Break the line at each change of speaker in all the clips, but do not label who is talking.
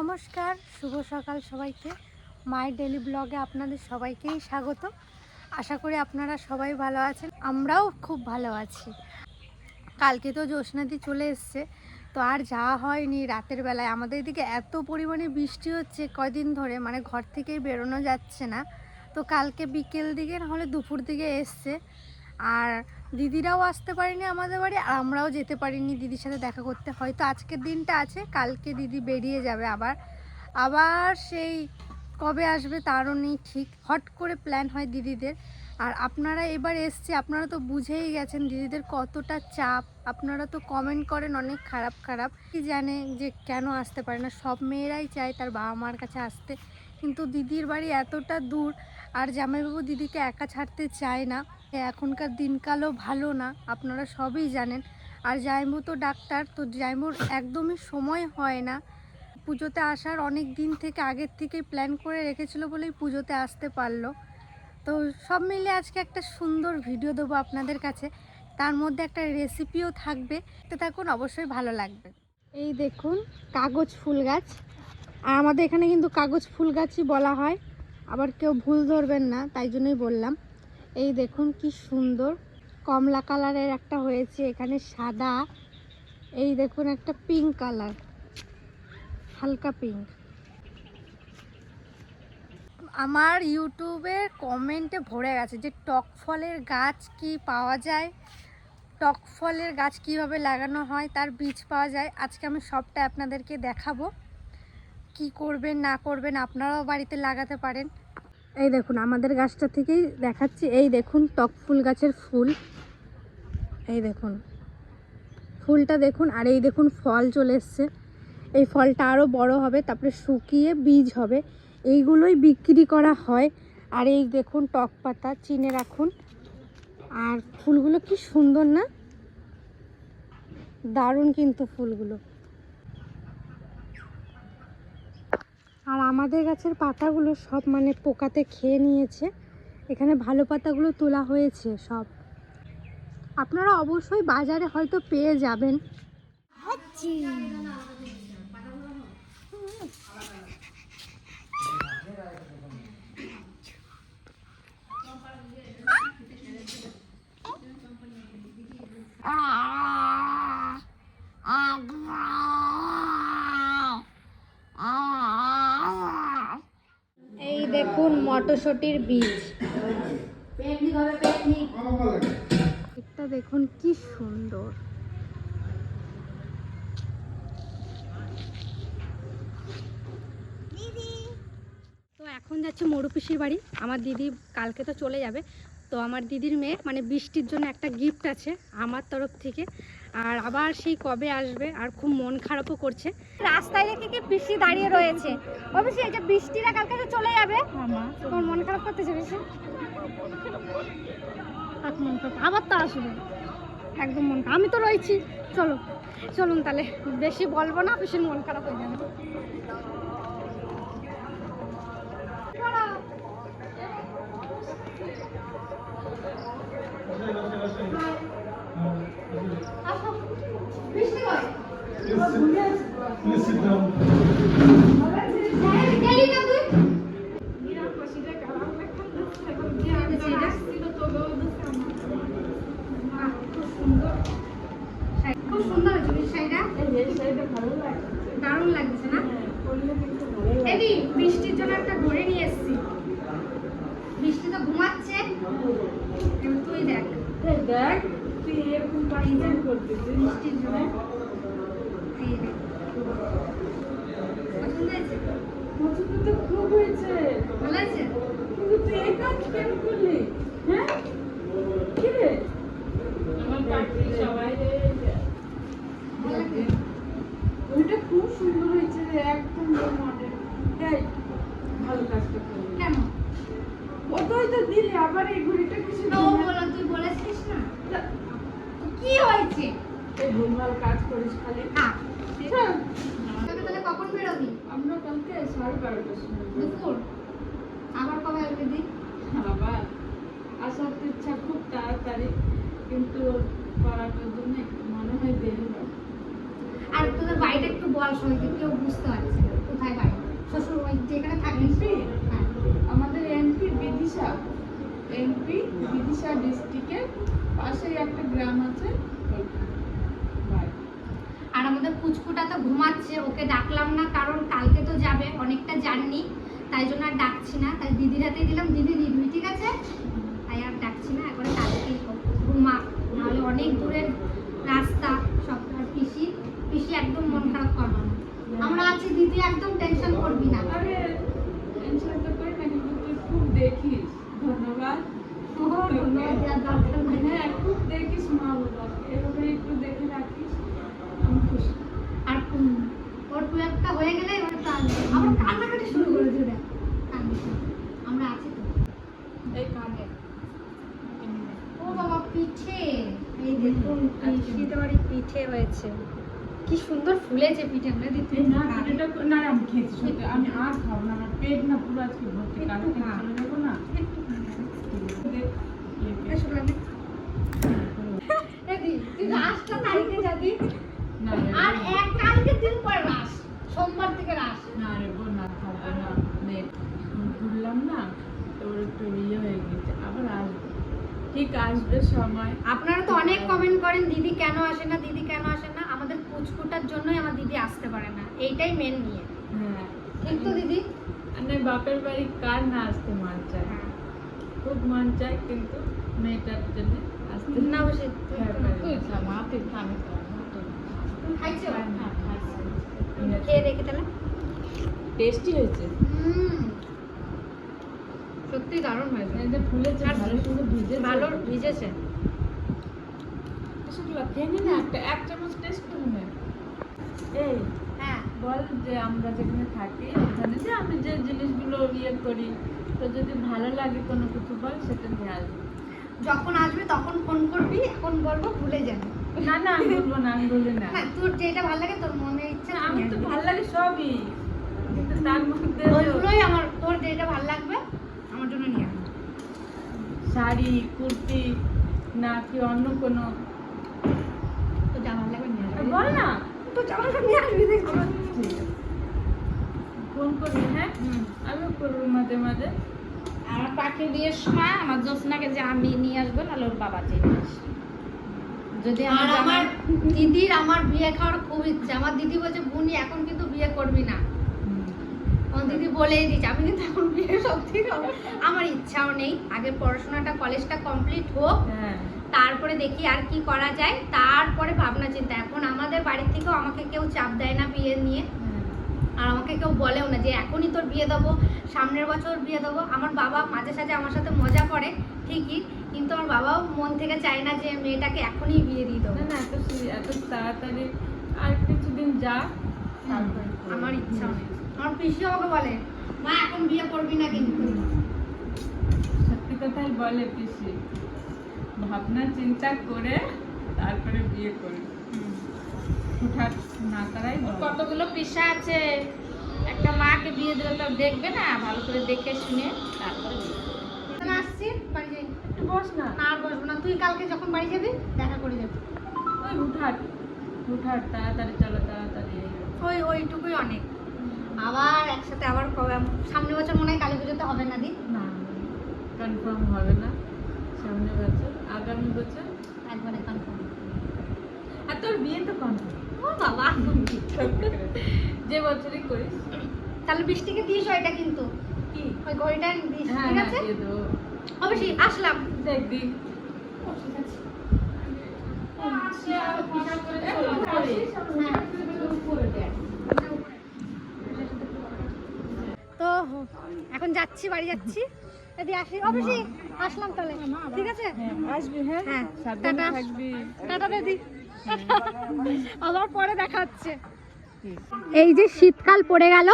নমস্কার, শুভ সকাল সবাইকে। মায়ের ডেলি ব্লগে আপনাদের সবাইকেই স্বাগত। আশা করি আপনারা সবাই ভালো আছেন, আমরাও খুব ভালো আছি। কালকে তো জ্যোৎস্নাদি চলে এসছে, তো আর যাওয়া হয়নি রাতের বেলায়। আমাদের এদিকে এত পরিমাণে বৃষ্টি হচ্ছে, কয়দিন ধরে মানে ঘর থেকেই বেরোনো যাচ্ছে না। তো কালকে বিকেল দিকে নাহলে দুপুর দিকে এসছে। আর দিদিরাও আসতে পারেনি আমাদের বাড়ি, আর আমরাও যেতে পারিনি দিদির সাথে দেখা করতে। হয়তো আজকের দিনটা আছে, কালকে দিদি বেরিয়ে যাবে আবার। আবার সেই কবে আসবে তারও নেই ঠিক। হট করে প্ল্যান হয় দিদিদের। আর আপনারা এবার এসছে, আপনারা তো বুঝেই গেছেন দিদিদের কতটা চাপ। আপনারা তো কমেন্ট করেন অনেক খারাপ খারাপ। কি জানে যে কেন আসতে পারে না। সব মেয়েরাই চায় তার বাবা মার কাছে আসতে। কিন্তু দিদির বাড়ি এতটা দূর, আর জামাইবাবু দিদিকে একা ছাড়তে চায় না। এখনকার দিনকালও ভালো না, আপনারা সবই জানেন। আর জাইমু তো ডাক্তার, তো জাইমুর একদমই সময় হয় না। পুজোতে আসার অনেক দিন থেকে আগের থেকেই প্ল্যান করে রেখেছিল বলেই পুজোতে আসতে পারল। তো সব মিলে আজকে একটা সুন্দর ভিডিও দেবো আপনাদের কাছে। তার মধ্যে একটা রেসিপিও থাকবে। তো থাকুন, অবশ্যই ভালো লাগবে। এই দেখুন, কাগজ ফুল গাছ। আর আমাদের এখানে কিন্তু কাগজ ফুল গাছই বলা হয়। আবার কেউ ভুল ধরবেন না, তাই জন্যই বললাম। এই দেখুন কি সুন্দর। কমলা কালারের একটা হয়েছে, এখানে সাদা। এই দেখুন একটা পিঙ্ক কালার হালকা পিঙ্ক আমার ইউটিউবে কমেন্টে ভরে গেছে যে টক ফলের গাছ কি পাওয়া যায়, টক ফলের গাছ কীভাবে লাগানো হয়, তার বীজ পাওয়া যায়। আজকে আমি সবটা আপনাদেরকে দেখাবো। কি করবেন, না করবেন, আপনারাও বাড়িতে লাগাতে পারেন। এই দেখুন, আমাদের গাছটা থেকেই দেখাচ্ছি। এই দেখুন, টক ফুল গাছের ফুল। এই দেখুন, ফুলটা দেখুন, আর এই দেখুন, ফল চলে এসছে। এই ফলটা আরও বড় হবে, তারপরে শুকিয়ে বীজ হবে। এইগুলোই বিক্রি করা হয়। আর এই দেখুন, টক পাতা চিনে রাখুন। আর ফুলগুলো কি সুন্দর না? দারুণ কিন্তু ফুলগুলো। আর আমাদের গাছের পাতাগুলো সব মানে পোকাতে খেয়ে নিয়েছে। এখানে ভালো পাতাগুলো তোলা হয়েছে সব। আপনারা অবশ্যই বাজারে হয়তো পেয়ে যাবেন। এই দেখুন মটরশুটির বীজ। এটা দেখুন কি সুন্দর। তো এখন যাচ্ছে মরু পিসির বাড়ি। আমার দিদি কালকে তো চলে যাবে। তো আমার দিদির মেয়ে মানে বৃষ্টির জন্য একটা গিফট আছে আমার তরফ থেকে। আর আবার সেই কবে আসবে আর খুব মন খারাপও করছে। রাস্তায় দেখে কি বৃষ্টি দাঁড়িয়ে রয়েছে? অবশ্যই এই যে বৃষ্টিরা কালকে তো চলে যাবে। তোমার মন খারাপ করতেছে বেশি মন খারাপ আবার তো আসবে। একদম মন আমি তো রয়েছি। চলো চলুন তাহলে। বেশি বলব না বেশি মন খারাপ হয়ে যাবে আসো বৃষ্টি কই তুই দারুণ লাগছে না বৃষ্টির জন্য একটা ঘড়ি নিয়ে এসেছি। বৃষ্টি তো ঘুমাচ্ছে তুই দেখ বৃষ্টির জন্য এই দেখ। পছন্দ হয়েছে ভালো আছে ভালো লাগে
ওইটা খুব সুন্দর হয়েছে একদম মডেল তাই ভালো কাজটা করলি
কেন
ওটাই তো দিলি আবার এই ঘড়িটা কিছু
তো বলো তুই বলেছিস না কি হয়েছে
এই ভুলভাল কাজ করিস খালি
না তোকে তাহলে কখন বেরোবি?
আমরা কালকে সাড়ে বারোটার সময়
দুপুর? আবার কবে আসবে দি
বাবা আসার তো ইচ্ছা খুব তাড়াতাড়ি কিন্তু পারার জন্য মনে হয় দেরি হয়।
আর তোদের বাড়িটা একটু বল সবাইকে কেউ বুঝতে পারছে কোথায়
বাড়ি? শ্বশুর ওই যেখানে থাকিস? হ্যাঁ। আমাদের এমপি বিদিশা এমপি বিদিশা ডিস্ট্রিক্টের পাশেই একটা গ্রাম আছে
আর আমাদের পুচকুটা তো ঘুমাচ্ছে ওকে ডাকলাম না কারণ কালকে তো যাবে অনেকটা জার্নি। তাই জন্য আর ডাকছি না। তাই দিদির হাতে দিলাম। দিদি দিদি ঠিক আছে? তাই আর ডাকছি না একবারে হোক। ঘুমা নাহলে অনেক দূরের রাস্তা সব আর পিসি। পিসি একদম মন খারাপ করব না। আমরা আছি দিদি একদম টেনশন করবি না।
টেনশন তো করি না কিন্তু তুই খুব দেখিস। ধন্যবাদ। হ্যাঁ খুব দেখিস মা এভাবে একটু দেখে রাখিস আমি খুশি।
আর ওর টুয়েলভটা হয়ে গেলে এবার কাঁদবে আবার কান্নাকাটি শুরু করে দেবে। আমরা আছি তো।
এই কাঁদে
ও বাবা পিঠে। এই দেখুন পিসিতে পিঠে। হয়েছে। কি সুন্দর ফুলেছে পিঠে আমরা দিতে
না এটা না আমি খেয়েছি আমি আর খাব না আমার পেট না পুরো আজকে ভর্তি। কালকে চলে যাব না। দেখ,
তুই রাসটা তারিখে যাবি আর এক কালকের দিন পর রাস। সোমবার থেকে রাস।
না রে বোন না খাব না। নে, ঘুরলাম না তোর একটু ইয়ে হয়ে গেছে। আবার আসবে। ঠিক আসবে সময়।
আপনারা তো অনেক কমেন্ট করেন দিদি কেন আসে না? দিদি কেন আসে না? আমাদের পুচকুটার জন্যই আমার দিদি আসতে পারে না। এইটাই মেন নিয়ে।
হ্যাঁ।
ঠিক তো দিদি?
মানে বাপের বাড়ি কার না আসতে মন চায়?
হ্যাঁ।
খুব মন চায় কিন্তু মেয়েটার জন্য আসতে
না বসে তুই
হ্যাঁ,
তো-
পারি।
তুই খাওয়া, খাইছো? খেয়ে দেখি তাহলে।
টেস্টি হয়েছে।
সত্যি দারুণ হয়েছে।
এই ফুলেছে ভালো সুন্দর ভিজে
ভালো ভিজেছে।
শুকলা খেয়ে নি না? একটা এক চামচ টেস্ট করে নে এই
হ্যাঁ।
বল যে আমরা যেখানে থাকি ওখানে যে আমি যে জিনিসগুলো ইয়ে করি তো যদি ভালো লাগে কোনো কিছু বল সেটা নিয়ে আসব।
যখন আসবে তখন ফোন করবি এখন বলব ভুলে যাবে।
না না আমি বলব না আমি বলি না।
না তোর যেটা ভালো লাগে তোর মনে ইচ্ছে
আমি তো ভালো লাগে সবই। কিন্তু তার মধ্যে
ওইগুলোই আমার তোর যেটা ভালো লাগবে আমার জন্য নিয়ে
শাড়ি কুর্তি না কি অন্য কোনো
তোর যা ভালো লাগবে নিয়ে
বল না।
তোর যা ভালো নিয়ে আসবি।
ফোন করবি হ্যাঁ। আমিও করব মাঝে মাঝে।
আমার পাখি বিয়ের সময় আমার জোসনাকে যে আমি নিয়ে আসব নাহলে ওর বাবা চেয়ে নিয়ে আসবে। যদি
আর
আমার
দিদির আমার বিয়ে খাওয়ার খুব ইচ্ছে। আমার দিদি বলছে বুনি এখন কিন্তু বিয়ে করবি না। আমার দিদি বলেই দিচ্ছে আমি কিন্তু এখন বিয়ে সত্যি আমার ইচ্ছাও নেই। আগে পড়াশোনাটা কলেজটা কমপ্লিট হোক
হ্যাঁ।
তারপরে দেখি আর কি করা যায়। তারপরে ভাবনা চিন্তা এখন আমাদের বাড়ি থেকেও আমাকে কেউ চাপ দেয় না বিয়ে নিয়ে। আর আমাকে কেউ বলেও না যে এখনই তোর বিয়ে দেবো সামনের বছর বিয়ে দেবো। আমার বাবা মাঝে সাঝে আমার সাথে মজা করে ঠিকই কিন্তু আমার বাবাও মন থেকে চায় না যে মেয়েটাকে এখনই বিয়ে দিয়ে দেবো।
না এত এত তাড়াতাড়ি আর কিছুদিন যা
আমার ইচ্ছা নেই আমার পিসি আমাকে বলে মা এখন বিয়ে করবি না কিন্তু।
সত্যি কথাই বলে পিসি। ভাবনা চিন্তা করে তারপরে বিয়ে করি না তারাই
ওর কতগুলো পিসা আছে? একটা মাকে বিয়ে দিলে তো দেখবে না ভালো করে দেখে শুনে তারপরে
আসছি বাড়ি যাই।
একটু বস না।
না আর বসবো না। তুই কালকে যখন বাড়ি যাবি দেখা করে যাবি।
ওই হুঠাট হুঠাট তাড়াতাড়ি চলো তাড়াতাড়ি
ওই ওইটুকুই অনেক। আবার একসাথে আবার কবে? সামনে বছর মনে হয় কালী পুজোতে হবে না দি?
না কনফার্ম হবে না। সামনে বছর আগামী বছর?
একবারে কনফার্ম
আর তোর বিয়ে তো কনফার্ম
বাবা
যে বছরই করিস।
তাহলে বৃষ্টিকে দিস ওইটা কিন্তু।
কি?
ওই ঘড়িটা দিস
হ্যাঁ
ঠিক
হ্যাঁ
আছে? অবশ্যই আসলাম।
দেখ দি।
তো এখন যাচ্ছি বাড়ি যাচ্ছি। আসি অবশ্যই আসলাম তাহলে। ঠিক আছে?
আসবি হ্যাঁ?
হ্যাঁ টাটা।
থাকবি।
টাটা দিদি। আবার পরে দেখা হচ্ছে। এই যে শীতকাল পড়ে গেল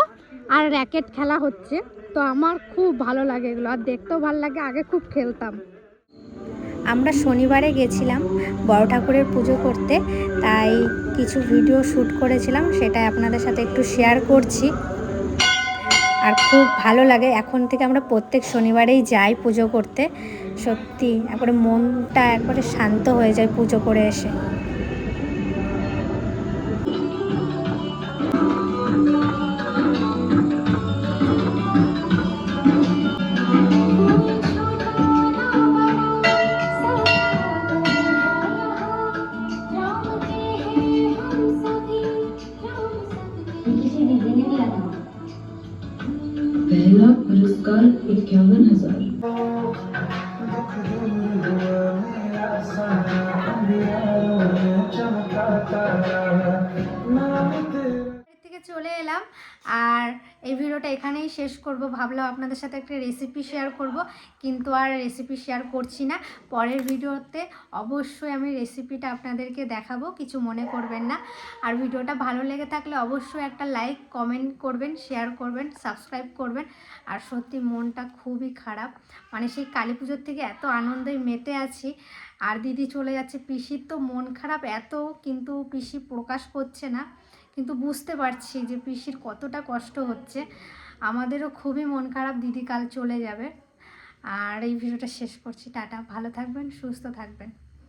আর র্যাকেট খেলা হচ্ছে তো আমার খুব ভালো লাগে এগুলো আর দেখতেও ভালো লাগে আগে খুব খেলতাম। আমরা শনিবারে গেছিলাম বড় ঠাকুরের পুজো করতে তাই কিছু ভিডিও শ্যুট করেছিলাম সেটাই আপনাদের সাথে একটু শেয়ার করছি। আর খুব ভালো লাগে। এখন থেকে আমরা প্রত্যেক শনিবারেই যাই পুজো করতে। সত্যি, একবারে মনটা একবারে শান্ত হয়ে যায় পুজো করে এসে। চলে এলাম। আর এই ভিডিওটা এখানেই শেষ করব। ভাবলাম আপনাদের সাথে একটা রেসিপি শেয়ার করব, কিন্তু আর রেসিপি শেয়ার করছি না। পরের ভিডিওতে অবশ্যই আমি রেসিপিটা আপনাদেরকে দেখাবো, কিছু মনে করবেন না। আর ভিডিওটা ভালো লেগে থাকলে অবশ্যই একটা লাইক কমেন্ট করবেন শেয়ার করবেন সাবস্ক্রাইব করবেন। আর সত্যি মনটা খুবই খারাপ। মানে সেই কালী পুজোর থেকে এত আনন্দে মেতে আছি। আর দিদি চলে যাচ্ছে পিসির, তো মন খারাপ এত, কিন্তু পিসি প্রকাশ করছে না। কিন্তু বুঝতে পারছি যে পিসির কতটা কষ্ট হচ্ছে। আমাদেরও খুবই মন খারাপ, দিদি কাল চলে যাবে। আর এই ভিডিওটা শেষ করছি। টাটা। ভালো থাকবেন, সুস্থ থাকবেন।